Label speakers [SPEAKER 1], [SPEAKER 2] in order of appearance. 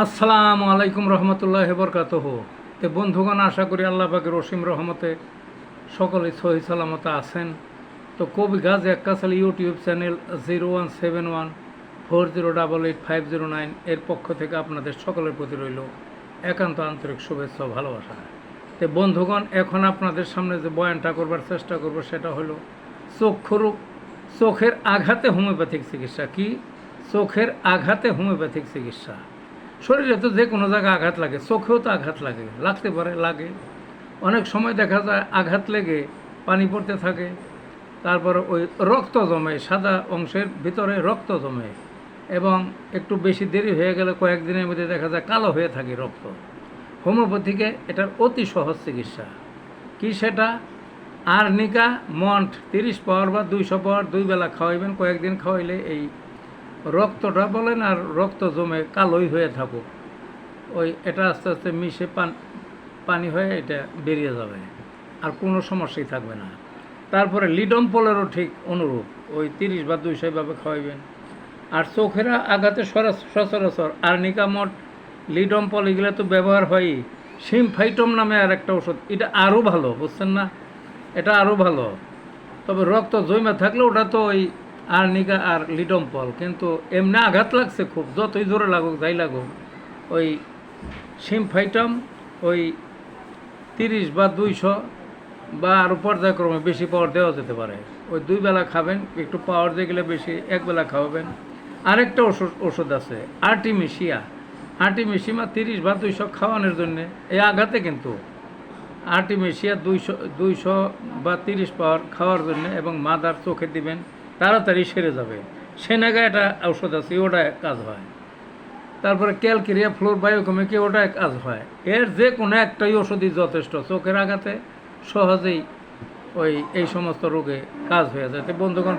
[SPEAKER 1] আসসালামু আলাইকুম রহমতুল্লাহ বরকাতহ। তে বন্ধুগণ, আশা করি আল্লাহ পাকের রসিম রহমতে সকলে সহি সালামতে আছেন। তো কবি গাজ একাশাল YouTube channel zero one seven one four zero double eight five zero nine এর পক্ষ থেকে আপনাদের সকলের প্রতি রইল একান্ত আন্তরিক শুভেচ্ছা ভালোবাসা। তো বন্ধুগণ, এখন আপনাদের সামনে যে বয়ানটা করবার চেষ্টা করব সেটা হলো চক্ষুর, চোখের আঘাতে হোমিওপ্যাথিক চিকিৎসা। কি? চোখের আঘাতে হোমিওপ্যাথিক চিকিৎসা। শরীরে তো যে কোনো জায়গায় আঘাত লাগে, চোখেও তো আঘাত লাগে, লাগতে পারে, লাগে। অনেক সময় দেখা যায় আঘাত লেগে পানি পড়তে থাকে, তারপর ওই রক্ত জমে, সাদা অংশের ভিতরে রক্ত জমে এবং একটু বেশি দেরি হয়ে গেলে কয়েকদিনের মধ্যে দেখা যায় কালো হয়ে থাকে রক্ত। হোমিওপ্যাথিকে এটার অতি সহজ চিকিৎসা। কি সেটা? আর্নিকা মন্ট, তিরিশ পাওয়ার বা দুইশো পাওয়ার দুই বেলা খাওয়াইবেন, কয়েকদিন খাওয়াইলে এই রক্তটা বলেন আর রক্ত জমে কালোই হয়ে থাকুক। ওই এটা আস্তে আস্তে মিশে পান, পানি হয়ে এটা বেরিয়ে যাবে। আর কোনো সমস্যাই থাকবে না। তারপরে লিডম পোলেরও ঠিক অনুরূপ। ওই তিরিশ বা দুইশো এভাবে খাওয়াইবেন। আর চোখেরা আঘাতে সচরাচর আর মঠ লিডম পল এগুলো তো ব্যবহার হয়ই সিমফাইটম নামে আর একটা ওষুধ। এটা আরও ভালো, বুঝছেন না? এটা আরও ভালো। তবে রক্ত জমে থাকলে ওটা তো ওই আর্নিকা আর লিডম পল, কিন্তু এমনি আঘাত লাগছে খুব, যতই জোরে লাগুক, যাই লাগুক, ওই সিমফাইটম ওই তিরিশ বা দুইশো বা আরও পর্যায়ক্রমে বেশি পাওয়ার দেওয়া যেতে পারে। ওই দুই বেলা খাবেন, একটু পাওয়ার দিয়ে গেলে বেশি, এক বেলা খাওয়াবেন। আরেকটা ওষুধ ওষুধ আছে, আর্টিমিশিয়া। আর্টিমিশিমা তিরিশ বা দুইশো খাওয়ানোর জন্যে, এই আঘাতে কিন্তু আর্টিমিশিয়া দুইশো দুইশো বা তিরিশ পাওয়ার খাওয়ার জন্য এবং মাদার চোখে দিবেন। তাড়াতাড়ি সেরে যাবে। সেনাগা একটা ঔষধ আছে, ওটা কাজ হয়। তারপরে ক্যালকেরিয়া, ফ্লোর বায়োকমিকে ওটা কাজ হয়। এর যে কোনো একটাই ওষুধই যথেষ্ট। চোখের আঘাতে সহজেই ওই এই সমস্ত রোগে কাজ হয়ে যায়। বন্ধুগণ